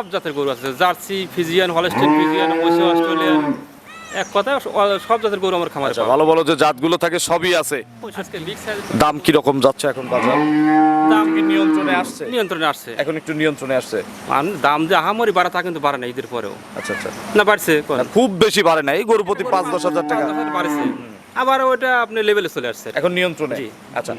সব জাতের গরু আছে। জার্সি ফিজিয়ান হলস্টেন ফিজিয়ান মসি অস্ট্রেলিয়ান। এক কথায় সব জাতের গরু আমার খামারে আচ্ছা ভালো ভালো যে জাতগুলো থাকে সবই আছে। আজকে বিগ সাইজ দাম কি রকম যাচ্ছে এখন বাজার? দাম কি নিয়ন্ত্রণে আসছে? নিয়ন্ত্রণে আসছে। এখন একটু নিয়ন্ত্রণে আসছে। আর দাম যে আহামরি বাড়া তা কিন্তু বাড়ে না ঈদের পরেও। আচ্ছা আচ্ছা। না বাড়ছে খুব বেশি বাড়ে না এই গরু প্রতি পাঁচ দশ হাজার টাকা। বাড়ছে। আবার ওটা আপনি লেভেলে চলে আসছে। এখন নিয়ন্ত্রণে? জি। আচ্ছা।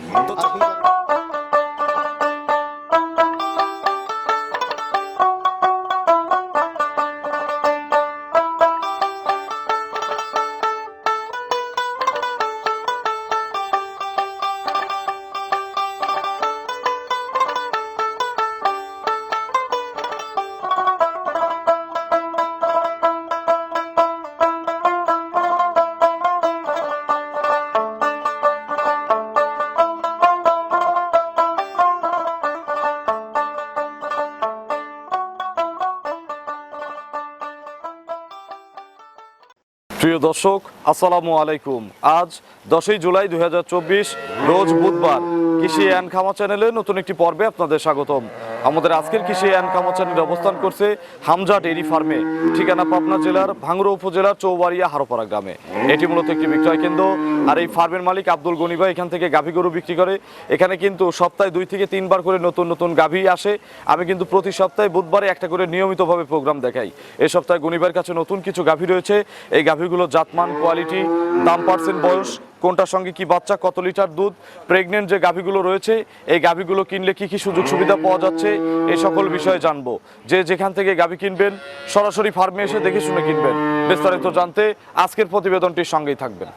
দর্শক, আসসালামু আলাইকুম। আজ দশই জুলাই দুই হাজার চব্বিশ, রোজ বুধবার। কৃষি অ্যান্ড খামা চ্যানেলে নতুন একটি পর্বে আপনাদের স্বাগতম। আমাদের আজকের কৃষি অ্যান্ড খামা চ্যানেলে অবস্থান করছে হামজা ডেইরি ফার্মে। ঠিকানা পাবনা জেলার ভাঙ্গুড়া উপজেলার চৌবাড়িয়া হারোপাড়া গ্রামে। এটি মূলত একটি বিক্রয় কেন্দ্র। আর এই ফার্মের মালিক আব্দুল গনিবা এখান থেকে গাভী গরু বিক্রি করে। এখানে কিন্তু সপ্তাহে দুই থেকে তিনবার করে নতুন নতুন গাভী আসে। আমি কিন্তু প্রতি সপ্তাহে বুধবারে একটা করে নিয়মিতভাবে প্রোগ্রাম দেখাই। এই সপ্তাহে গনিবার কাছে নতুন কিছু গাভী রয়েছে। এই গাভীগুলো জাতমান, কোয়ালিটি, দাম পার্সেন্ট, বয়স কোনটার সঙ্গে কি বাচ্চা, কত লিটার দুধ প্রেগনেন্ট যে গাভীগুলো রয়েছে, এই গাভীগুলো কিনলে কি কি সুযোগ সুবিধা পাওয়া যাচ্ছে এই সকল বিষয়ে জানব। যে যেখান থেকে গাভী কিনবেন, সরাসরি ফার্মে এসে দেখে শুনে কিনবেন। বিস্তারিত জানতে আজকের প্রতিবেদনটির সঙ্গেই থাকবেন।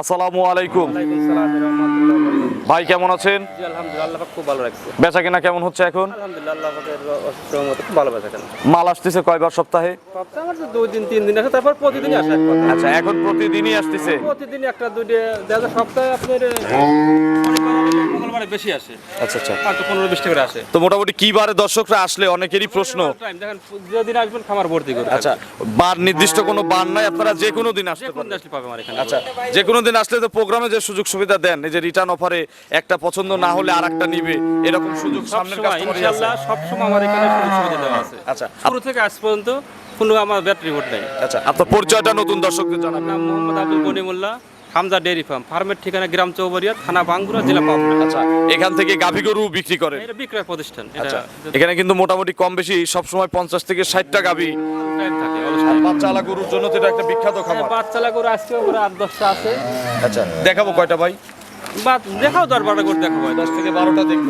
আসসালামু আলাইকুম। ভাই কেমন আছেন? জি, আলহামদুলিল্লাহ আল্লাহ পাক খুব ভালো লাগছে বেচা কেনা কেমন হচ্ছে এখন? ভালো বেচা কেনা। মাল আসতেছে কয়বার সপ্তাহে? সপ্তাহে দুই দিন তিন দিন আসে তারপর আসে আচ্ছা এখন প্রতিদিনই আসতেছে? প্রতিদিন একটা দুইটা সপ্তাহে আপনার শনিবার, মঙ্গলবারে বেশি আসে। আচ্ছা আচ্ছা। পাঁচ পনেরো বিশ টাকা আসে। তো মোটামুটি কি বারে দর্শকরা আসলে অনেকেরই প্রশ্ন? টাইম দেখেন যেদিন আসবেন খামার ভর্তি করে আচ্ছা বার নির্দিষ্ট কোনো বার নাই আপনারা যে কোনো দিন আসতে পারেন আসলে পাবে আমার এখানে। আচ্ছা যে কোনো দিন আসলে তো প্রোগ্রামে যে সুযোগ সুবিধা দেন এই যে রিটার্ন অফারে একটা পছন্দ না হলে আর একটা নিবে এরকম সুযোগ সামনের কাস্টমারই আছে। সবসময় আমার এখানে সুযোগ সুবিধা দেওয়া আছে। আচ্ছা শুরু থেকে আজ পর্যন্ত কোনো আমার ব্যাটারি ভোট নেই। আচ্ছা আপনার পরিচয়টা নতুন দর্শকদের জানাবেন। নাম মোহাম্মদ আব্দুল গনিমুল্লাহ হামজা ডেয়ারি ফার্ম। ফার্মের ঠিকানা গ্রাম চৌবরিয়া থানা বাঙ্গুরা জেলা পাবনা। আচ্ছা এখান থেকে গাভী গরু বিক্রি করে এটা বিক্রয় প্রতিষ্ঠান এটা আচ্ছা এখানে কিন্তু মোটামুটি কম বেশি সবসময় পঞ্চাশ থেকে ষাটটা গাভী time থাকে অলস বাচ্চা আলা গরুর জন্য তো এটা একটা বিখ্যাত খাবার হ্যাঁ, আজকে আট দশটা আছে। আচ্ছা দেখাবো কয়টা ভাই? বা দেখাও বারোটা করে দেখাবো। দশ থেকে বারোটা দেখব।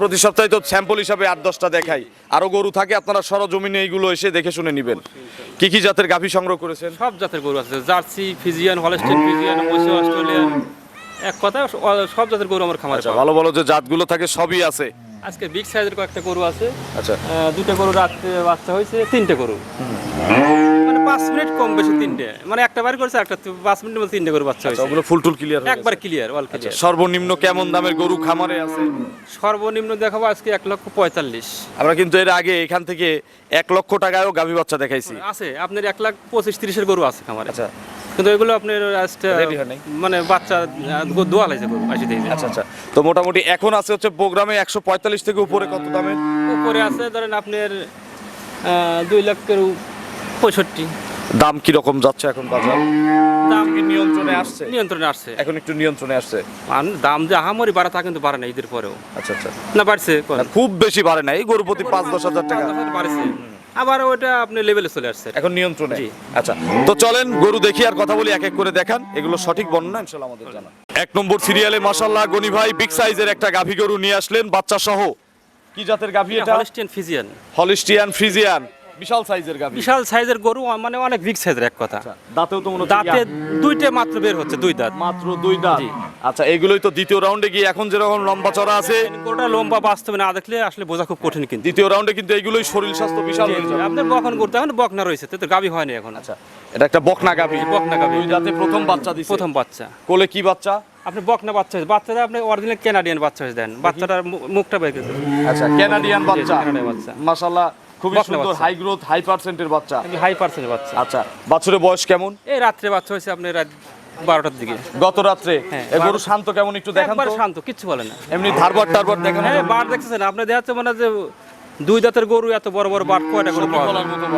প্রতি সপ্তাহে তো স্যাম্পল হিসাবে আট দশটা দেখাই। আরও গরু থাকে আপনারা সরজমিনে এইগুলো এসে দেখে শুনে নেবেন। কি কি জাতের গাভী সংগ্রহ করেছেন? সব জাতের গরু আছে জার্সি ফিজিয়ান হলস্টেন ফিজিয়ান মসি অস্ট্রেলিয়ান। এক কথায় স- সব জাতের গরু আমার খামারে আচ্ছা পাওয়া ভালো ভালো যে জাতগুলো থাকে সবই আছে। আজকে বিগ সাইজের কয়েকটা গরু আছে। আচ্ছা। আহ, দুটো গরু রাত্রে বাচ্চা হয়েছে তিনটে গরু। পাঁচ মিনিট কম বেশি তিনটে। মানে একটা বাড়ি করেছে একটা পাঁচ মিনিট মধ্যে তিনটে গরু বাচ্চা আচ্ছা হয়েছে। ওগুলো ফুল টুল ক্লিয়ার একবার ক্লিয়ার অল ক্লিয়ার সর্বনিম্ন কেমন দামের গরু খামারে আছে? সর্বনিম্ন দেখাবো আজকে এক লক্ষ পঁয়তাল্লিশ। আমরা কিন্তু এর আগে এখান থেকে এক লক্ষ টাকায়ও গাভী বাচ্চা দেখাইছি। আছে আপনার এক লাখ পঁচিশ তিরিশের গরু আছে খামারে। আচ্ছা। কিন্তু এগুলো আপনার? মানে বাচ্চা দোয়া লাগছে আসি দেখি। আচ্ছা আচ্ছা। তো মোটামুটি এখন আছে হচ্ছে প্রোগ্রামে একশো পঁয়তাল্লিশ থেকে উপরে কত দামের? উপরে আছে ধরেন আপনার দুই উ- পঁয়ষট্টি। দাম কি রকম যাচ্ছে এখন বাজার? দাম কি নিয়ন্ত্রণে আসছে? নিয়ন্ত্রণে আসছে। এখন একটু নিয়ন্ত্রণে আসছে। আর দাম যে আহামরি বাড়া তা কিন্তু বাড়ে না ঈদের পরেও। আচ্ছা আচ্ছা। না বাড়ছে খুব বেশি বাড়ে না। এই গরু প্রতি পাঁচ দশ হাজার টাকা। বাড়ছে। আবার ওটা আপনি লেভেলে চলে আসছে। এখন নিয়ন্ত্রণে। জি। আচ্ছা তো চলেন গরু দেখি আর কথা বলি এক এক করে দেখান। এগুলো সঠিক বর্ণনা ইনশাল্লাহ আমাদের জানা। এক নম্বর সিরিয়ালে মাশাল্লাহ গনি ভাই বিগ সাইজের একটা গাভী গরু নিয়ে আসলেন বাচ্চা সহ কি জাতের গাভী এটা হলস্টিয়ান ফিজিয়ান হলিস্টিয়ান ফ্রিজিয়ান বিশাল সাইজের গাভী। বিশাল সাইজের গরু মানে অনেক বিগ সাইজের এক কথা। দাঁতেও তো মনে দাঁতে দুইটা মাত্র বের হচ্ছে দুই দাঁত। মাত্র দুই দাঁত। আচ্ছা এগুলোই তো দ্বিতীয় রাউন্ডে গিয়ে এখন যেরকম লম্বা চড়া আছে। গরুটা লম্বা বাস্তবে না দেখলে আসলে বোঝা খুব কঠিন কিন্তু। দ্বিতীয় রাউন্ডে কিন্তু এইগুলোই শরীর স্বাস্থ্য বিশাল হয়ে যাবে। আপনার করতে এখন বকনা রয়েছে তো হয়নি এখন। আচ্ছা এটা একটা বকনা গাভী। বকনা গাভী। দুই দাঁতে প্রথম বাচ্চা দিছে। প্রথম বাচ্চা। কোলে কি বাচ্চা? আপনি বকনা বাচ্চা হয়েছে বাচ্চাটা আপনি অরিজিনাল ক্যানাডিয়ান বাচ্চা হয়েছে দেন। বাচ্চাটার মুখটা বের আচ্ছা ক্যানাডিয়ান বাচ্চা। মাশাআল্লাহ খুবই সুন্দর হাই গ্রোথ হাই পার্সেন্টের বাচ্চা। হাই পার্সেন্টের বাচ্চা। আচ্ছা বাছুরের বয়স কেমন? এই রাত্রে বাচ্চা হয়েছে আপনি রাত বারোটার দিকে। গত রাত্রে? হ্যাঁ, গরু শান্ত কেমন একটু দেখান তো? শান্ত কিচ্ছু বলে না। এমনি ধারবার টারবার দেখেন হ্যাঁ? বার দেখতেছেন আপনি দেখাচ্ছে মানে যে দুই দাঁতের গরু এত বড় বড় বাট কয়টা করে।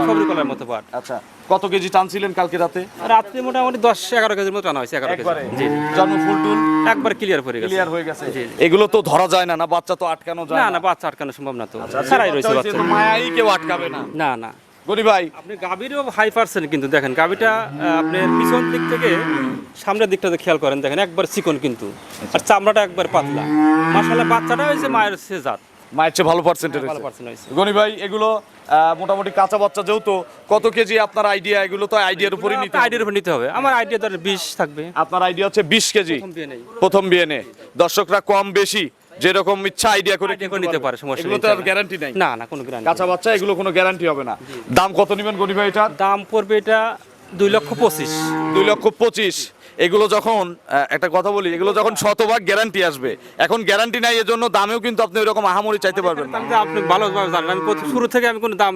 সবরি কলার মতো বাট। আচ্ছা। কত কেজি টানছিলেন কালকে রাতে? রাত্রে মোটামুটি দশ এগারো কেজির মতো আনা হয়েছে এগারো কেজি। জি জন্ম ফুল টুল? একবার ক্লিয়ার করে গেছে। ক্লিয়ার হয়ে গেছে। এগুলো তো ধরা যায় না না বাচ্চা তো আটকানো যায় না না। বাচ্চা আটকানো সম্ভব না তো। আচ্ছা, ছাড়াই রয়েছে বাচ্চা মায়াই কেউ আটকাবে না। না না। ভাই। আপনি গাভীরও হাই পার্সেন্ট কিন্তু দেখেন গাভীটা আহ, আপনার পিছন দিক থেকে সামনের দিকটাতে খেয়াল করেন দেখেন একবার চিকন কিন্তু। আর চামড়াটা একবার পাতলা। মাসাল্লাহ বাচ্চাটা হয়েছে মায়ের সে জাত। মায়ের চেয়ে ভালো পার্সেন্টেজ ভালো পার্সেন্ট হয়েছে। গনি ভাই এগুলো মোটামুটি কাঁচা বাচ্চা যেহেতু কত কেজি আপনার আইডিয়া এগুলো তো আইডিয়ার উপরই নিতে আইডিয়ার উপর নিতে হবে। আমার আইডিয়া ধরেন বিশ থাকবে। আপনার আইডিয়া হচ্ছে বিশ কেজি। প্রথম বিয়ে নেই। দর্শকরা কম বেশি যেরকম ইচ্ছা আইডিয়া করে নিতে পারে, সমস্যা এগুলো তো আর গ্যারান্টি নাই। না না কোনো গ্রান্ড কাঁচা বাচ্চা এগুলো কোনো গ্যারান্টি হবে না। দাম কত নেবেন গনি ভাই এটার? দাম পড়বে এটা দুই লক্ষ পঁচিশ। দুই লক্ষ পঁচিশ। এগুলো যখন একটা কথা বলি এগুলো যখন শতভাগ গ্যারান্টি আসবে। এখন গ্যারান্টি নাই এর জন্য দামেও কিন্তু আপনি ওইরকম আহামরি চাইতে পারবেন না। আপনি ভালোভাবে জানেন আমি শুরু থেকে আমি কোনো দাম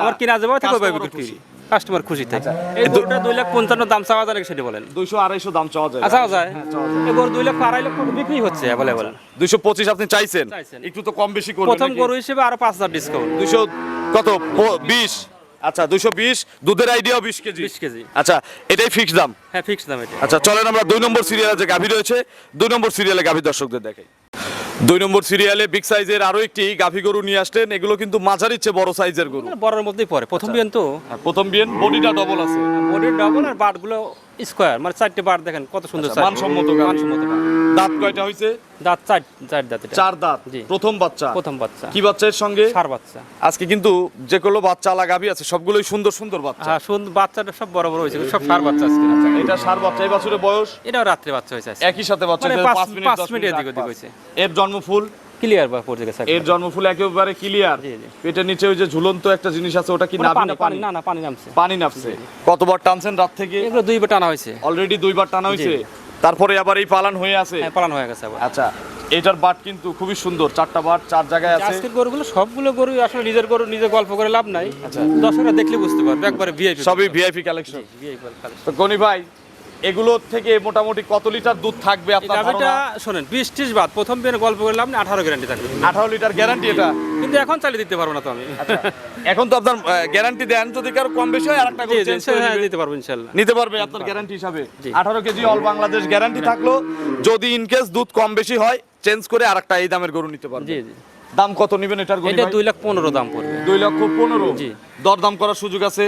আমার কিনা যাবে থেকে। বিক্রি। কাস্টমার খুশি থাকে। এই গরুটা দুই লাখ পঞ্চান্ন দাম চাওয়া যায় নাকি সেটা বলেন? দুইশো আড়াইশো দাম চাওয়া যায়। আচ্ছা যায়? এই গরু দুই লক্ষ আড়াই লক্ষ বিক্রি হচ্ছে অ্যাভেলেবল দুইশো পঁচিশ আপনি চাইছেন। একটু তো কম বেশি প্রথম গরু হিসেবে আরও পাঁচ হাজার ডিসকাউন্ট দুইশো কত? বিশ? আচ্ছা দুইশো বিশ দুধের আইডিয়া বিশ কেজি। 20 কেজি। আচ্ছা এটাই ফিক্স দাম? হ্যাঁ ফিক্স দাম এটা আচ্ছা চলেন আমরা দুই নম্বর সিরিয়ালে যে গাভী রয়েছে দুই নম্বর সিরিয়ালে গাভী দর্শকদের দেখাই। দুই নম্বর সিরিয়ালে বিগ সাইজের আরও একটি গাভী গরু নিয়ে আসলেন। এগুলো কিন্তু মাঝারির চেয়ে বড় সাইজের গরু। বড়ের মধ্যেই পড়ে। প্রথম বিয়ান তো? প্রথম বিয়ান বডিটা ডবল আছে। বডির ডবল আর বাটগুলো স্কোয়ার মানে চারটে বাট দেখেন কত সুন্দর আচ্ছা, মানসম্মত মানসম্মত দাঁত কয়টা হয়েছে দাঁত চার চার দাঁত চার দাঁত? প্রথম বাচ্চা? প্রথম বাচ্চা। কি বাচ্চা এর সঙ্গে? সার বাচ্চা। আজকে কিন্তু যেগুলো বাচ্চা আলা গাভী আছে সবগুলোই সুন্দর সুন্দর বাচ্চা। হ্যাঁ সুন্দর বাচ্চাটা সব বড় বড় হয়েছে সব সার বাচ্চা আজকে। এটা সার বাচ্চা এই বাছুরের বয়স? এটাও রাত্রে বাচ্চা হয়েছে একই সাথে বাচ্চা মানে মিনিট মিনিট এদিক ওদিক হয়েছে। এর জন্মফুল? ক্লিয়ার বা পড়ে গেছে এর জন্মফুল একেবারে ক্লিয়ার। পেটের নিচে ওই যে ঝুলন্ত একটা জিনিস আছে ওটা কি পানি না পানি? না না পানি নামছে। পানি নামছে। কতবার টানছেন রাত থেকে? এগুলো দুইবার টানা হয়েছে। অলরেডি দুইবার টানা হয়েছে? তারপরে আবার এই পালান হয়ে আছে? হ্যাঁ পালানো হয়ে গেছে আবার। আচ্ছা এটার বাট কিন্তু খুবই সুন্দর। চারটা বাট চার জায়গায় আছে। আজকের গরুগুলো সবগুলো গরু আসলে নিজের গরু নিজে গল্প করে লাভ নাই। দর্শকরা দেখলে বুঝতে পারবে একবারে ভিআইপি সবই ভিআইপি কালেকশন ভিআইপি তো গনি ভাই এগুলো থেকে মোটামুটি কত লিটার দুধ থাকবে আপনার গাভিটা ধারণা? শোনেন বিশ ত্রিশ বাদ প্রথম গল্প করে লাভ নেই আঠারো গ্যারান্টি থাকবে। আঠারো লিটার গ্যারান্টি এটা? কিন্তু এখন চালিয়ে দিতে পারব না তো আমি। এখন তো আপনার গ্যারান্টি দেন যদি কারও কম বেশি হয় আরেকটা হ্যাঁ, দিতে পারব ইনশাল্লাহ। নিতে পারবে আপনার গ্যারান্টি হিসাবে। আঠারো কেজি অল বাংলাদেশ গ্যারান্টি থাকল। যদি ইনকেস দুধ কম বেশি হয় চেঞ্জ করে আরেকটা এই দামের গরু নিতে পারবে। জি জি। দাম কত নেবেন এটার গরু এটা দুই লাখ পনেরো দাম পড়বে। দুই লক্ষ পনেরো। জি। দরদাম করার সুযোগ আছে?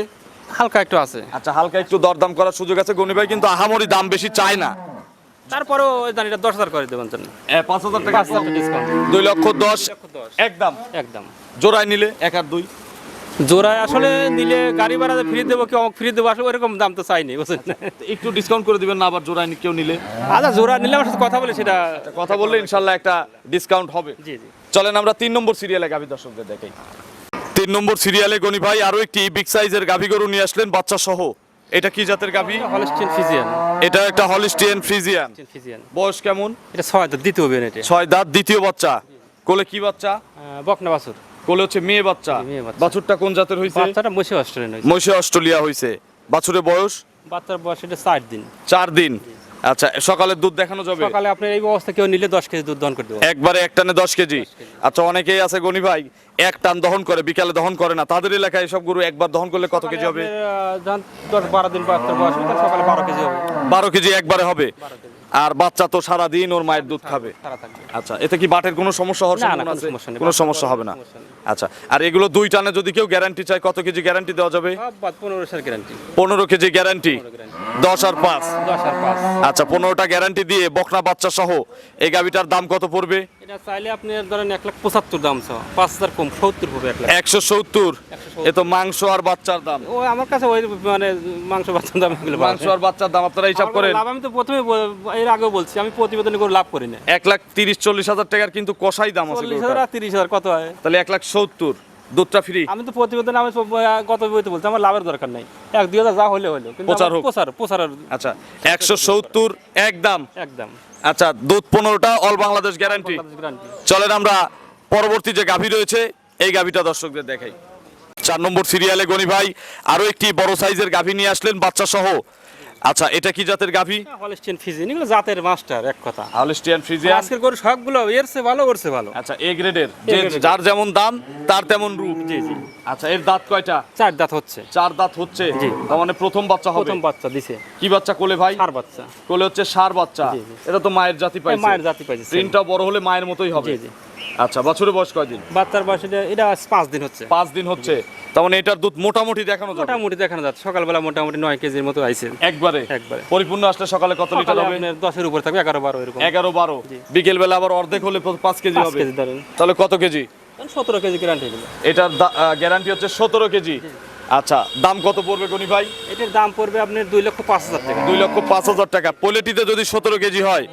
হালকা একটু আছে। আচ্ছা হালকা একটু দরদাম করার সুযোগ আছে গনি ভাই কিন্তু আহামরি দাম বেশি চায় না। তারপরেও ওই দানিটা দশ হাজার করে দেবেন জন্য। পাঁচ হাজার টাকা ডিসকাউন্ট দুই লক্ষ দশ একদম। একদম। জোড়ায় নিলে এক আর দুই। জোড়ায় আসলে নিলে গাড়ি ভাড়া ফ্রি দেবো কি অমুক ফ্রি দেবো আসলে ওরকম দাম তো চাইনি বুঝলেন একটু ডিসকাউন্ট করে দিবেন না আবার জোড়ায় কেউ নিলে? আচ্ছা জোড়া নিলে আমার সাথে কথা বলে সেটা কথা বললে ইনশাল্লাহ একটা ডিসকাউন্ট হবে। জি জি। চলেন আমরা তিন নম্বর সিরিয়ালে গাভী দর্শকদের দেখাই। তিন নম্বর সিরিয়ালে গনি ভাই আরও একটি বিগ সাইজের গাভী গরু নিয়ে আসলেন বাচ্চা সহ এটা কি জাতের গাভী? হলস্টিন ফিজিয়ান এটা একটা হলিস্টিয়ান ফ্রিজিয়ান বয়স কেমন? এটা ছয় দাঁত দ্বিতীয় বিয়ে এটা। ছয় দাঁত দ্বিতীয় বাচ্চা। কোলে কি বাচ্চা? বকনা বাছুর। কোলে হচ্ছে মেয়ে বাচ্চা। বাছুরটা কোন জাতের হইছে? বাচ্চাটা মসে অস্ট্রেলিয়ান হয়েছে মহিষে অস্ট্রেলিয়া হইছে। বাছুরের বয়স? বাচ্চার বয়স এটা ষাট দিন। চার দিন। আচ্ছা সকালে দুধ দেখানো যাবে? সকালে আপনার এই অবস্থা কেউ নিলে দশ কেজি দুধ দহন করে দেবো। একবারে এক টানে দশ কেজি? আচ্ছা অনেকেই আছে গনি ভাই এক টান দহন করে বিকালে দহন করে না। তাদের এলাকায় সব গরু একবার দহন করলে কত কেজি হবে? যখন দশ বারো দিন সকালে বারো কেজি হবে। বারো কেজি একবারে হবে। আর বাচ্চা তো সারা দিন ওর মায়ের দুধ খাবে। আচ্ছা এতে কি বাটের কোনো সমস্যা হওয়ার সম্ভাবনা কোনো আছে? সমস্যা কোনো সমস্যা হবে না। আচ্ছা আর এগুলো দুই টানে যদি কেউ গ্যারান্টি চায় কত কেজি গ্যারান্টি দেওয়া যাবে? সব বাদ গ্যারান্টি পনেরো কেজি গ্যারান্টি গ্যারান্টি দশ আর পাঁচ? দশ আর 5 আচ্ছা পনেরোটা গ্যারান্টি দিয়ে বকনা বাচ্চা সহ এই গাভিটার দাম কত পড়বে? এটা চাইলে আপনি ধরেন এক লাখ পঁচাত্তর দাম চাও পাঁচ হাজার কম সত্তর হবে এক লাখ। একশো সত্তর। এ তো মাংস আর বাচ্চার দাম। ও আমার কাছে ওই মানে মাংস বাচ্চার দাম মাংস আর বাচ্চার দাম আপনারা হিসাব করেন। লাভ আমি তো প্রথমে এর আগেও বলছি আমি প্রতিবেদনে করে লাভ করি না এক লাখ তিরিশ চল্লিশ হাজার টাকার কিন্তু কষাই দাম আছে চল্লিশ হাজার আর তিরিশ হাজার কত হয়? তাহলে এক লাখ সত্তর দুধটা ফ্রি আমি তো প্রতিবেদনে আমি গত বইতে বলছি আমার লাভের দরকার নাই। এক দুই হাজার যা হলে হলো প্রচার হোক। প্রচার প্রচার আচ্ছা একশো সত্তর একদম একদম আচ্ছা দুধ পনেরোটা অল বাংলাদেশ গ্যারান্টি চলেন আমরা পরবর্তী যে গাভী রয়েছে এই গাভীটা দর্শকদের দেখাই। চার নম্বর সিরিয়ালে গনি ভাই আরও একটি বড় সাইজের গাভী নিয়ে আসলেন বাচ্চা সহ আচ্ছা এটা কি জাতের গাভী? হলিস্টিয়ান ফিজিয়ান এগুলো জাতের মাস্টার এক কথা। হলিস্টিয়ান ফ্রিজিয়ান আজকের গরু সবগুলো এর চেয়ে ভালো ওর চেয়ে ভালো। আচ্ছা এ গ্রেডের। যে যার যেমন দাম তার তেমন রূপ। জি জি। আচ্ছা এর দাঁত কয়টা? চার দাঁত হচ্ছে। চার দাঁত হচ্ছে? জি। তার মানে প্রথম বাচ্চা হবে? প্রথম বাচ্চা দিছে। কি বাচ্চা কোলে ভাই? চার বাচ্চা। কোলে হচ্ছে সার বাচ্চা। এটা তো মায়ের জাতি পাইছে। মায়ের জাতি পাইছে। প্রিন্টটা বড় হলে মায়ের মতোই হবে। জি জি। আচ্ছা বছরের বয়স কয়দিন? বাচ্চার বয়স এটা পাঁচ দিন হচ্ছে। পাঁচ দিন হচ্ছে। তার মানে এটার দুধ মোটামুটি দেখানো যাবে? মোটামুটি দেখানো যাচ্ছে। সকালবেলা মোটামুটি নয় কেজির মতো আইছে। একবারে? একবারে। পরিপূর্ণ আসলে সকালে কত লিটার হবে? দশের উপর থাকবে এগারো বারো এরকম। এগারো বারো। বিকেল বেলা আবার অর্ধেক হলে পাঁচ কেজি হবে। কেজি ধরেন। তাহলে কত কেজি? সতেরো কেজি গ্যারান্টি এটার গ্যারান্টি হচ্ছে সতেরো কেজি। আচ্ছা দাম কত পড়বে গনি ভাই? এটার দাম পড়বে আপনার দুই লক্ষ পাঁচ হাজার টাকা। দুই লক্ষ পাঁচ হাজার টাকা। পোলেটিতে যদি সতেরো কেজি হয়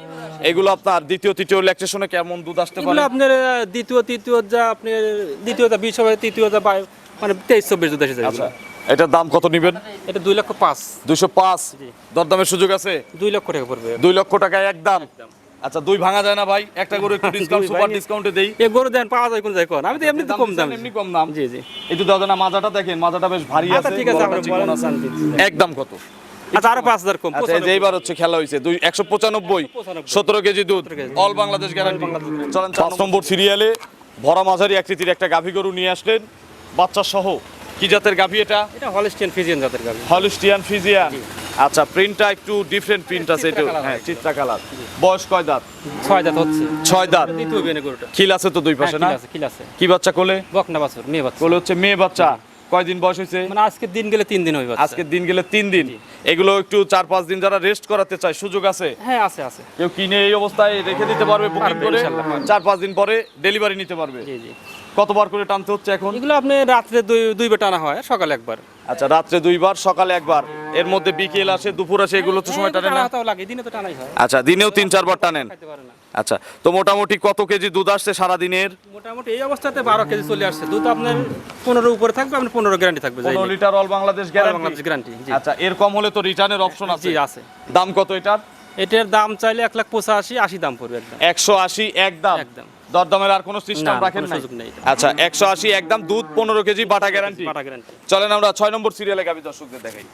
এগুলো আপনার দ্বিতীয় তৃতীয় ল্যাকটেশনে কেমন দুধ আসতে পারে? আপনার দ্বিতীয় তৃতীয় যা আপনার দ্বিতীয় যা বিশ হবে তৃতীয় যা বাই- মানে তেইশ চব্বিশ দুধ এসে যাবে আচ্ছা এটার দাম কত নেবেন? এটা দুই লক্ষ পাঁচ। দুইশো পাঁচ। দরদামের সুযোগ আছে? দুই লক্ষ টাকা পড়বে। দুই লক্ষ টাকায় একদম। আচ্ছা দুই ভাঙা যায় না ভাই? একটা করে একটু ডিসকাউন্ট সুপার ডিসকাউন্টে দেই। এ গরু দেন পাওয়া যায় কোন যায় কোন। আমি তো এমনি তো কম দাম। এমনি কম দাম? জি জি। এই তো দাদা না মাজাটা দেখেন মাজাটা বেশ ভারী আচ্ছা আছে ঠিক আছে আপনি। একদম কত? আচ্ছা আরও পাঁচ হাজার কম আচ্ছা এইবার হচ্ছে খেলা হয়েছে দুই একশো পঁচানব্বই সতেরো কেজি দুধ। অল বাংলাদেশ গ্যারান্টি চলেন পাঁচ নম্বর সিরিয়ালে ভরা মাঝারি আকৃতির একটা গাভী গরু নিয়ে আসলেন। বাচ্চা সহ কি জাতের গাভী এটা? এটা হলিস্টিয়ান ফিজিয়ান জাতের গাবি হলিস্টিয়ান ফিজিয়ান আচ্ছা প্রিন্টটা একটু ডিফারেন্ট প্রিন্ট আছে এটা হ্যাঁ। চিত্রা কালার বয়স কয় দাঁত? ছয় দাঁত হচ্ছে। ছয় দাঁত। দ্বিতীয় গরুটা। খিল আছে তো দুই হ্যাঁ, পাশে না? আছে আছে। কি বাচ্চা কোলে? বকনা বাছুর মেয়ে বাচ্চা। কোলে হচ্ছে মেয়ে বাচ্চা। কয়দিন বয়স হয়েছে? মানে আজকে দিন গেলে তিন দিন হইবে আজকে আজকের দিন গেলে তিন দিন। এগুলো একটু চার পাঁচ দিন যারা রেস্ট করাতে চায় সুযোগ আছে? হ্যাঁ আছে আছে। কেউ কিনে এই অবস্থায় রেখে দিতে পারবে বুকিং করে। চার পাঁচ দিন পরে ডেলিভারি নিতে পারবে। জি জি। কতবার করে টানতে হচ্ছে এখন? এগুলো আপনি রাত্রে দুই দুইবার টানা হয় সকালে একবার। আচ্ছা রাত্রে দুইবার সকালে একবার। এর মধ্যে বিকেল আসে দুপুর আসে এগুলো তো সময় টানে না। আচ্ছা দিনেও তিন চারবার টানেন। আচ্ছা তো মোটামুটি কত কেজি দুধ আসছে সারা দিনের মোটামুটি এই অবস্থাতে বারো কেজি চলে আসছে। দুধ আপনার পনেরো উপরে থাকবে আপনার পনেরো গ্যারান্টি থাকবে যাই পনেরো litre all Bangladesh guarantee guarantee আচ্ছা এর কম হলে তো রিটার্নের অপশন আছে। জি আছে। দাম কত এটার? এটার দাম চাইলে এক লাখ পঁচাশি আশি দাম পড়বে একদম। একশো আশি একদম একদম। দরদামের আর কোনো সিস্টেম রাখেন নেই। আচ্ছা একশো আশি একদম দুধ পনেরো কেজি বাটা গ্যারান্টি চলেন আমরা ছয় নম্বর সিরিয়ালে গাভী দর্শকদের দেখাই।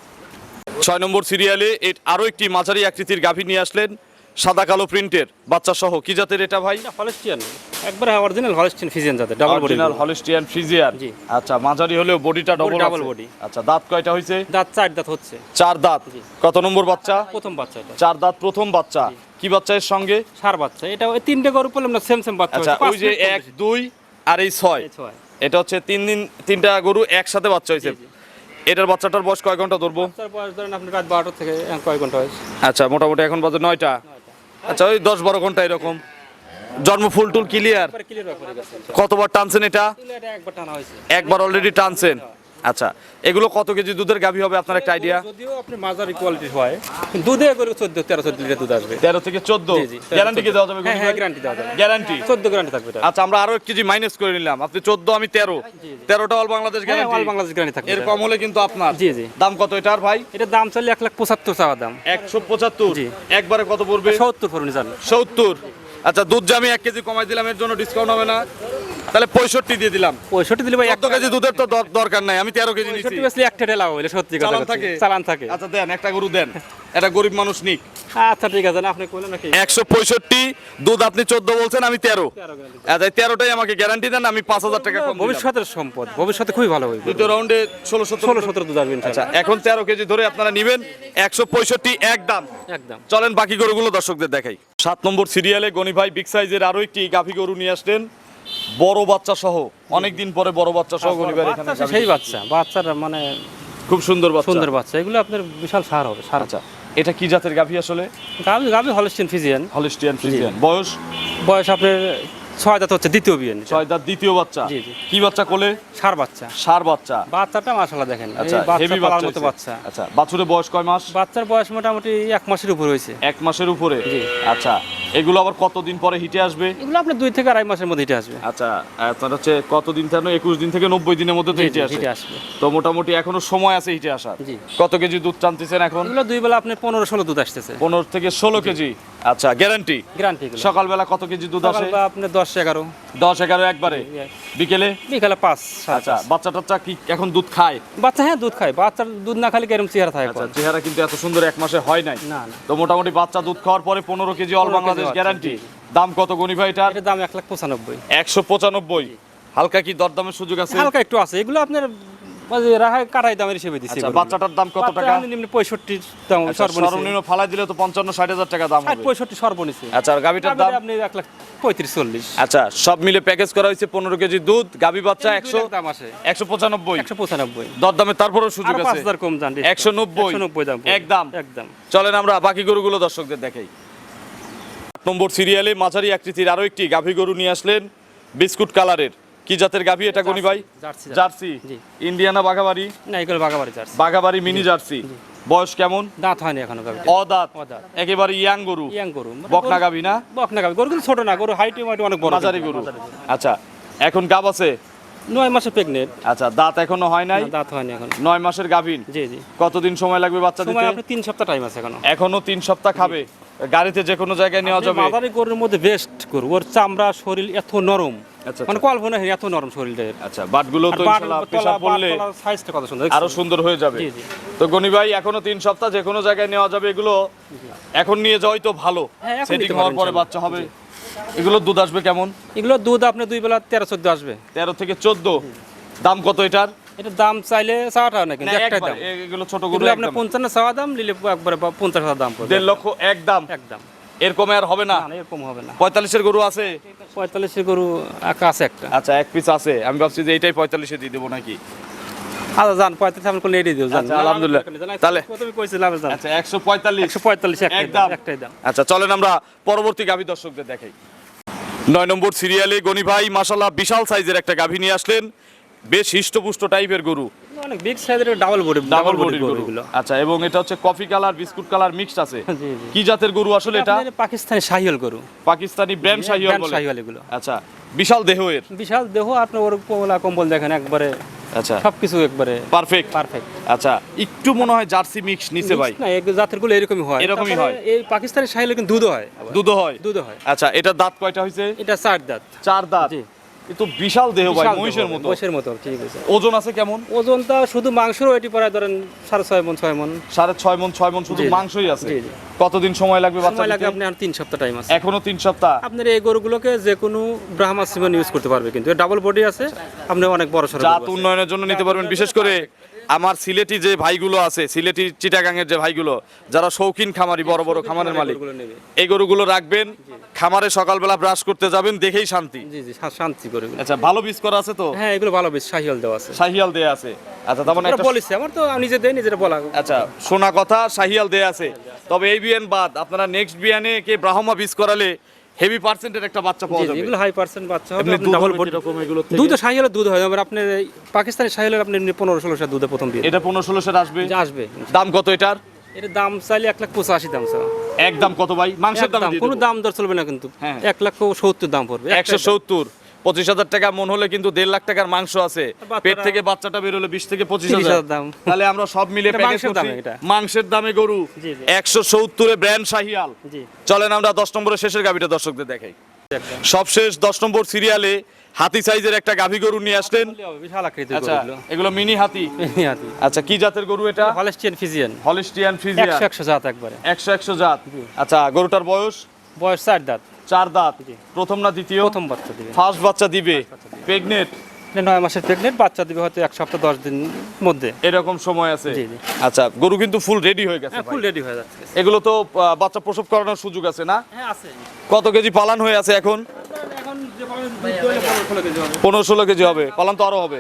ছয় নম্বর সিরিয়ালে এর আরও একটি মাঝারি আকৃতির গাভী নিয়ে আসলেন সাদা কালো প্রিন্টের বাচ্চা সহ কি জাতের এটা ভাই? হলিস্টিয়ান। একবার অরিজিনাল হলিস্টিয়ান ফিজিয়ান জাতের double body original Holstein Friesian জি। আচ্ছা মাঝারি হলেও বডিটা ডবল ডাবল বডি আচ্ছা দাঁত কয়টা হয়েছে দাঁত চার দাঁত হচ্ছে। চার দাঁত। কত নম্বর বাচ্চা? প্রথম বাচ্চা এটা। চার দাঁত প্রথম বাচ্চা। কি বাচ্চা এর সঙ্গে? সার বাচ্চা। এটা ওই তিনটে গরু পেলাম না সেম সেম বাচ্চা আচ্ছা ওই যে এক দুই আর এই ছয়। এটা হচ্ছে তিন দিন তিনটা গরু একসাথে বাচ্চা হয়েছে। এটার বাচ্চাটার বয়স কয় ঘণ্টা ধরবো? বয়স ধরেন আপনি রাত বারোটা থেকে কয় ঘণ্টা হয়েছে। আচ্ছা মোটামুটি এখন বাজে নয়টা। আচ্ছা ওই দশ বারো ঘণ্টা এরকম। জন্ম ফুল টুল ক্লিয়ার কতবার টানছেন এটা? একবার একবার অলরেডি টানছেন। আচ্ছা এগুলো কত কেজি দুধের গাভী হবে? আপনার একটা আইডিয়া যদিও আপনি মাঝারি কোয়ালিটি হয় দুধে করে চোদ্দ তেরো চোদ্দ লিটার দুধ আসবে। তেরো থেকে চোদ্দ? জি, জি। গ্যারান্টি কি দেওয়া যাবে হ্যাঁ হ্যাঁ গ্যারান্টি দেওয়া যাবে। গ্যারান্টি চোদ্দ গ্যারান্টি থাকবে এটা। আচ্ছা আমরা আরও এক কেজি মাইনাস করে নিলাম। আপনি চোদ্দ আমি তেরো। তেরোটা all Bangladesh guarantee all Bangladesh guarantee থাকবে। এর কম হলে কিন্তু আপনার। জি, জি। দাম কত এটার ভাই? এটার দাম চাইলে এক লাখ পঁচাত্তর চাওয়া দাম। একশো পঁচাত্তর? জি। একবারে কত পড়বে? সত্তর ফোরনি জান। সত্তর। আচ্ছা দুধ যে আমি এক কেজি কমাই দিলাম এর জন্য ডিসকাউন্ট হবে না। তাহলে পঁয়ষট্টি দিয়ে দিলাম। পঁয়ষট্টি দিলে ভাই কেজি দুধের তো দরকার নাই আমি তেরো কেজি নিচ্ছি পঁয়ষট্টি বেশি এক ঠেটে হইলে সত্যি কথা চালান থাকে? চালান থাকে। আচ্ছা দেন একটা গরু দেন। এটা গরিব মানুষ নিক। আচ্ছা ঠিক আছে আপনি কইলেন নাকি? একশো পঁয়ষট্টি দুধ আপনি চোদ্দ বলছেন আমি তেরো। তেরো আচ্ছা তেরোটাই আমাকে গ্যারান্টি দেন আমি পাঁচ হাজার টাকা ভবিষ্যতের সম্পদ ভবিষ্যতে খুবই ভালো দ্বিতীয় রাউন্ডে ষোলো সতেরো। ষোলো সতেরো দুধ আচ্ছা এখন তেরো কেজি ধরে আপনারা নিবেন একশো পঁয়ষট্টি এক দাম। একদম। চলেন বাকি গরুগুলো দর্শকদের দেখাই। সাত নম্বর সিরিয়ালে গনি ভাই বিগ সাইজের আরও একটি গাভী গরু নিয়ে আসলেন। বড় বাচ্চা সহ অনেকদিন পরে বড় বাচ্চা সহ গনিবার এখানে সেই বাচ্চা বাচ্চার মানে খুব সুন্দর বাচ্চা। সুন্দর বাচ্চা এগুলো আপনার বিশাল সার হবে সার। আচ্ছা এটা কি জাতের গাভী আসলে? গাবি গাভী হলিস্টিন ফিজিয়ান। Holstein Friesian. বয়স? বয়স আপনার ছয় দাঁত হচ্ছে দ্বিতীয় বিয়ে ছয় দাঁত দ্বিতীয় বাচ্চা? জি, জি। কি বাচ্চা কোলে? সার বাচ্চা। সার বাচ্চা। বাচ্চাটা মাশাআল্লাহ দেখেন আচ্ছা হেভি মতো বাচ্চা। আচ্ছা বাছুরের বয়স কয় মাস? বাচ্চার বয়স মোটামুটি এক মাসের উপর হয়েছে। এক মাসের উপরে? আচ্ছা এগুলো আবার কতদিন পরে হিটে আসবে? এগুলো আপনার দুই থেকে আড়াই মাসের মধ্যে হিটে আসবে। আচ্ছা আপনার হচ্ছে কতদিন থেকে? একুশ দিন থেকে নব্বই দিনের মধ্যে তো হিটে আসবে। তো মোটামুটি এখনও সময় আছে হিটে আসার। কত কেজি দুধ টানতেছেন এখন? এগুলো দুই বেলা আপনার পনেরো ষোলো দুধ আসতেছে। পনেরো থেকে ষোলো কেজি। আচ্ছা গ্যারান্টি গ্যারান্টি সকালবেলা কত কেজি দুধ আসে? আপনার দশ এগারো। দশ এগারো একবারে? বিকেলে? বিকেলে পাঁচ আচ্ছা বাচ্চা টাচ্চা কি এখন দুধ খায়? বাচ্চা হ্যাঁ দুধ খায়। বাচ্চার দুধ না খালি কেরম চেহারা থাকে আচ্ছা চেহারা কিন্তু এত সুন্দর এক মাসে হয় নাই। না না। তো মোটামুটি বাচ্চা দুধ খাওয়ার পরে পনেরো কেজি অল বাংলাদেশ গ্যারান্টি দাম কত গনি ভাই এটার? দাম এক লাখ পঁচানব্বই। একশো পঁচানব্বই। হালকা কি দরদামের সুযোগ আছে? হালকা একটু আছে। এগুলো আপনার রাখায় কাটাই দামের হিসেবে আচ্ছা বাচ্চাটার দাম কত টাকা? নিম্নে দাম আচ্ছা, সর্বনিম্ন ফালাই দিলে তো পঞ্চান্ন ষাট হাজার টাকা দাম হবে। আচ্ছা আর দাম? আপনি লাখ পঁয়ত্রিশ চল্লিশ। আচ্ছা সব মিলে প্যাকেজ করা হয়েছে পনেরো কেজি দুধ বাচ্চা একশো দাম আসে। একশো পঁচানব্বই। একশো পঁচানব্বই। দরদামে তারপরেও সুযোগ আছে। কম জান একশো নব্বই। একশো নব্বই দাম একদম। একদম। চলেন আমরা বাকি গরুগুলো দর্শকদের দেখাই। নম্বর সিরিয়ালে মাঝারি আকৃতির আরও একটি গাভী গরু নিয়ে আসলেন বিস্কুট কালারের। কি জাতের গাভী এটা গনি ভাই? জার্সি। ইন্ডিয়ানা বাঘাবাড়ি? না এগুলো বাগাবাড়ি জার্সি। বাঘাবাড়ি mini jersey. বয়স কেমন? দাঁত হয়নি এখনও গাভি অদাঁত। অদাঁত। একেবারে ইয়াং গরু। ইয়াং গরু। মানে বকনা গাভী না? বকনা গাভি। গরু কিন্তু ছোট না গরু হাইট মাইট অনেক বড় মাঝারি গরু। আচ্ছা এখন গাব আছে? নয় মাসে প্রেগনেন্ট আচ্ছা দাঁত এখনও হয় নাই? দাঁত হয়নি এখন। নয় মাসের গাভীন? জি জি। কতদিন সময় লাগবে বাচ্চা সময় দিতে? আপনি তিন সপ্তাহ টাইম আছে এখনও। এখনও তিন সপ্তাহ খাবে? গাড়িতে যে কোনো জায়গায় নেওয়া যাবে? মাঝারি গরুর মধ্যে বেস্ট গরু। ওর চামড়া শরীর এত নরম। মানে কল্পনা হয়নি এত নরম শরীরটা। আচ্ছা বাটগুলো তো ইনশাআল্লাহ বাট পড়লে সাইজটা কত সুন্দর আরও সুন্দর হয়ে যাবে। জি, জি। তো গনি ভাই এখনও তিন সপ্তাহ যে কোনো জায়গায় নেওয়া যাবে এগুলো। এখন নিয়ে যাওয়াই তো ভালো। হ্যাঁ, সেটিং হওয়ার পরে বাচ্চা হবে। এগুলো দুধ আসবে কেমন? এগুলো দুধ আপনি দুই বেলা তেরো চোদ্দ আসবে। তেরো থেকে চোদ্দ। দাম কত এটার? এটার দাম চাইলে চাওয়াটা না কিন্তু না, একটাই দাম। এগুলো ছোট গরু আপনার পঞ্চান্ন চাওয়া দাম নিলে একবারে পঞ্চাশ হাজার দাম দেড় লক্ষ এক দাম। একদম এর কমে আর হবে না? এরকম হবে না। পঁয়তাল্লিশের গরু আছে? পঁয়তাল্লিশের গরু আছে একটা। আচ্ছা এক পিস আছে। আমি ভাবছি যে এইটাই পঁয়তাল্লিশে দিয়ে দেবো নাকি? আচ্ছা যান পঁয়তাল্লিশ আপনি কোনো এড়িয়ে দিও জান। আচ্ছা, আলহামদুলিল্লাহ। তাহলে- প্রথমে কইছিলাম আচ্ছা একশো পঁয়তাল্লিশ। একশো পঁয়তাল্লিশ একটাই দাম একটাই দাম আচ্ছা চলেন আমরা পরবর্তী গাভী দর্শকদের দেখাই। নয় নম্বর সিরিয়ালে গনি ভাই মাসাল্লাহ বিশাল সাইজের একটা গাভী নিয়ে আসলেন। বেশ হিষ্টপুষ্ট টাইপের গরু। অনেক বিগ সাইজের ডাবল বডি ডাবল গরু। গরুগুলো। আচ্ছা এবং এটা হচ্ছে coffee colour biscuit colour mixed আছে। কি জাতের গরু আসলে এটা? পাকিস্তানি শাহিয়াল গরু। পাকিস্তানি ব্র্যান্ড শাহিওয়াল বলে। শাহিওয়াল এগুলো আচ্ছা বিশাল দেহ এর। বিশাল দেহ আপনার ওর কমলা কম্বল দেখেন একবারে আচ্ছা। সবকিছু একবারে পারফেক্ট পারফেক্ট আচ্ছা একটু মনে হয় জার্সি মিক্স নিচে ভাই। না এই জাতেরগুলো এরকমই হয়। এরকমই হয়। এই পাকিস্তানি শাহিয়াল কিন্তু দুধ হয়। দুধ হয়? দুধ হয়। আচ্ছা এটা দাঁত কয়টা হয়েছে এটা চার দাঁত। চার দাঁত। জি। কিন্তু বিশাল দেহ ভাই মহিষের মতো। মহিষের মতো ঠিক আছে। ওজন আছে কেমন? ওজনটা শুধু মাংসের পড়ায় ধরেন সাড়ে ছয় মন ছয় মন সাড়ে ছয় মন ছয় মন শুধু। মাংসই আছে। কতদিন সময় লাগবে সময় লাগবে? আপনি আর তিন সপ্তাহ টাইম আছে। এখনও তিন সপ্তাহ? আপনার এই গরুগুলোকে যে কোনো ব্রাহ্মা সিমেন্ট ইউজ করতে পারবে কিন্তু ডাবল বডি আছে আপনি অনেক বড় সড়ো জাত উন্নয়নের জন্য নিতে পারবেন বিশেষ করে আমার সিলেটি যে ভাইগুলো আছে সিলেটি চিটাগাংয়ের যে ভাইগুলো যারা শৌখিন খামারি বড় বড় খামারের মালিক এই গরুগুলো রাখবেন খামারে সকালবেলা ব্রাশ করতে যাবেন দেখেই শান্তি। জি জি শান্তি করে আচ্ছা ভালো বীজ করা আছে তো? হ্যাঁ এগুলো ভালো বেশ শাহিয়াল দেওয়া আছে। শাহিয়াল দেয়া আছে। আচ্ছা তার মানে একটা বলেছি আমার তো নিজে দেই নিজের বলা আচ্ছা শোনা কথা শাহিয়াল দেয়া আছে। তবে এই বিয়ান বাদ আপনারা নেক্সট বিয়ানে কে ব্রাহ্মা বীজ করালে হেভি পার্সেন্টের একটা বাচ্চা পাওয়া যাবে। এগুলো হাই পার্সেন্ট বাচ্চা হবে ডাবল বডি কীরকম এগুলো? দুধ দুধ হয় আমার আপনি পাকিস্তানি শাহিয়ালের আপনি পনেরো ষোলোশো দুধে প্রথম দিয়ে এটা পনেরো ষোলোশোর আসবে? যা আসবে। দাম কত এটার? এর দাম চাইলে এক লাখ পঁচাশি দাম স্যার। একদম কত ভাই? মাংসের দাম কোনো দাম দর চলবে না কিন্তু। হ্যাঁ। এক লাখ সত্তর দাম পড়বে একশো সত্তর। পঁচিশ হাজার টাকা মন হলে কিন্তু দেড় লাখ টাকার মাংস আছে। পেট থেকে বাচ্চাটা বেরোলে বিশ থেকে পঁচিশ হাজার। দাম। তাহলে আমরা সব মিলে মাংসের দামে এটা। মাংসের দামে গরু। একশো সত্তরে ব্র্যান্ড শাহিয়াল। চলেন আমরা দশ নম্বরের শেষের গাভিটা দর্শকদের দেখাই। সবশেষ দশ নম্বর সিরিয়ালে হাতি সাইজের একটা গাভী গরু নিয়ে আসলেন। বিশাল আকৃতির আচ্ছা এগুলো। মিনি হাতি। হাতি। আচ্ছা কি জাতের গরু এটা? Holstein Friesian. Holstein Friesian. একশো একশো জাত একবারে। একশো একশো জাত। আচ্ছা গরুটার বয়স? বয়স চার দাঁত। চার দাঁত। প্রথম না দ্বিতীয়? প্রথম বাচ্চা দিবে। ফার্স্ট বাচ্চা দিবে। প্রেগনেন্ট নয় মাসের প্রেগনেন্ট বাচ্চা দিবে হয়তো এক সপ্তাহ দশ দিন মধ্যে। এরকম সময় আছে। আচ্ছা গরু কিন্তু ফুল রেডি হয়ে গেছে হ্যাঁ ফুল রেডি হয়ে যাচ্ছে। এগুলো তো বাচ্চা প্রসব করানোর সুযোগ আছে না? হ্যাঁ আছে। কত কেজি পালান হয়ে আছে এখন পনেরো ষোলো কেজি হবে। পালান তো আরও হবে।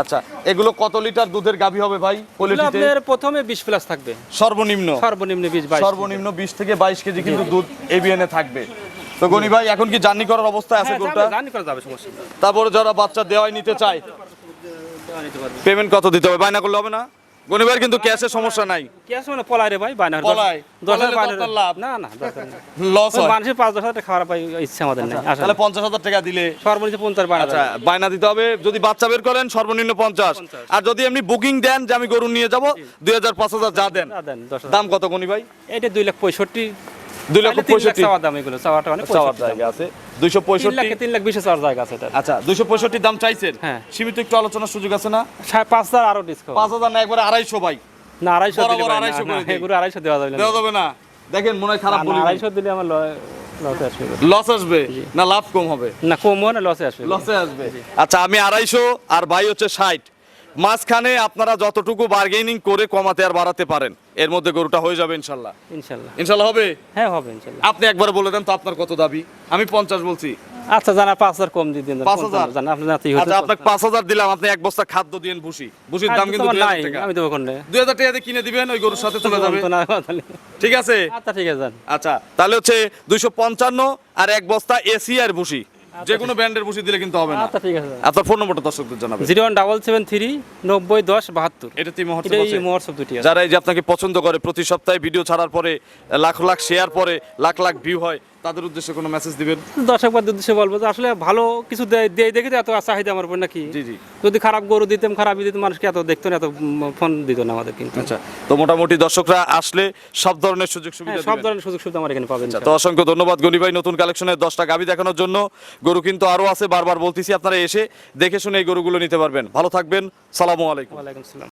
আচ্ছা এগুলো কত লিটার দুধের গাভী হবে ভাই আপনার প্রথমে বিশ প্লাস থাকবে। সর্বনিম্ন? সর্বনিম্ন বিশ সর্বনিম্ন বিশ থেকে বাইশ কেজি কিন্তু দুধ এবিএনে থাকবে। তো গনি ভাই এখন কি জার্নি করার অবস্থা আছে হ্যাঁ, গরুটা? জার্নি করা যাবে সমস্যা তারপরে যারা বাচ্চা দেওয়াই নিতে চায়। পেমেন্ট কত দিতে হবে? বায়না করলে হবে না? গনি ভাইয়ের কিন্তু ক্যাশে সমস্যা নাই। ক্যাশ মানে পলাই রে ভাই বায়না পলায়? দশ হাজার পলাইলে তো বায়না আপনার লাভ। না না দরকার লস হয়। মানুষের পাঁচ দশ হাজার টাকা খাওয়ার পাই ইচ্ছা আমাদের নেই আসলে তাহলে পঞ্চাশ হাজার টাকা দিলে সর্বনিম্ন পঞ্চাশ বায়না আচ্ছা বায়না দিতে হবে। যদি বাচ্চা বের করেন সর্বনিম্ন পঞ্চাশ। আর যদি এমনি বুকিং দেন যে আমি গরু নিয়ে যাব দুই হাজার পাঁচ হাজার যা দেন। দাম কত গনি ভাই এটা দুই লাখ পঁয়ষট্টি। দুই লক্ষ চাইলে তিন লাখ পঁয়ষট্টি। চাওয়ার দাম এগুলো চাওয়াটা অনেক চাওয়ার জায়গা আছে। দুইশো পঁয়ষট্টি তিন লাখ বিশে চাওয়ার জায়গা আছে আচ্ছা দুইশো পঁয়ষট্টি দাম চাইছেন। হ্যাঁ। সীমিত একটু আলোচনার সুযোগ আছে না? পাঁচ হাজার আরও ডিসকাউন্ট পাঁচ হাজার না একবারে আড়াইশো ভাই। না আড়াইশো আড়াইশো এগুলো আড়াইশো দেওয়া যাবে না। দেওয়া যাবে না। দেখেন মনে হয় খারাপ আড়াইশো দিলে আমার লস আসবে। লস আসবে? না লাভ কম হবে। না কমও না লসে আসবে। লসে আসবে। আচ্ছা আমি আড়াইশো আর ভাই হচ্ছে ষাট। মাঝখানে আপনারা যতটুকু বার্গেনিং করে কমাতে আর বাড়াতে পারেন এর মধ্যে গরুটা হয়ে যাবে ইনশাল্লাহ। ইনশাল্লাহ। ইনশাল্লাহ হবে? হ্যাঁ হবে ইনশাল্লাহ। আপনি একবার বলে দেন তো আপনার কত দাবি। আমি পঞ্চাশ বলছি। আচ্ছা জানা পাঁচ হাজার কম দিয়ে দিন পাঁচ হাজার? জানা আপনি নাতি আচ্ছা আপনাকে পাঁচ হাজার দিলাম আপনি এক বস্তা খাদ্য দিয়েন ভুসি। ভুসির দাম কিন্তু নাই আমি দেবো কোনটা দুই হাজার টাকা দিয়ে কিনে দিবেন ওই গরুর সাথে চলে যাবে। ঠিক আছে? আচ্ছা ঠিক আছে আচ্ছা তাহলে হচ্ছে দুইশো পঞ্চান্ন আর এক বস্তা এসি আর ভুসি। যে কোনো ব্র্যান্ডের বসিয়ে দিলে কিন্তু হবে না। আচ্ছা ঠিক আছে। আপনার ফোন নম্বরটা দর্শকদের জানাবেন। Zero one double seven three নব্বই দশ বাহাত্তর। এটা তিন বলছে। দুটি যারা এই যে আপনাকে পছন্দ করে প্রতি সপ্তাহে ভিডিও ছাড়ার পরে লাখ লাখ শেয়ার পরে লাখ লাখ ভিউ হয় তাদের উদ্দেশ্যে কোনো মেসেজ দিবেন? দর্শক বাদ উদ্দেশ্যে বলব যে আসলে ভালো কিছু দেয় দেখে তো এত চাহিদা আমার উপর নাকি। জি জি। যদি খারাপ গরু দিতাম খারাপ দিতাম মানুষকে এত দেখতো না এত ফোন দিত না আমাদের কিন্তু। আচ্ছা তো মোটামুটি দর্শকরা আসলে সব ধরনের সুযোগ হ্যাঁ, সুবিধা সব ধরনের সুযোগ সুবিধা আমার এখানে পাবেন আচ্ছা, তো অসংখ্য ধন্যবাদ গনি ভাই নতুন কালেকশনের দশটা গাবি দেখানোর জন্য। গরু কিন্তু আরও আছে বারবার বলতেছি আপনারা এসে দেখে শুনে এই গরুগুলো নিতে পারবেন। ভালো থাকবেন সালামু আলাইকুম। ওয়ালাইকুম আসসালাম।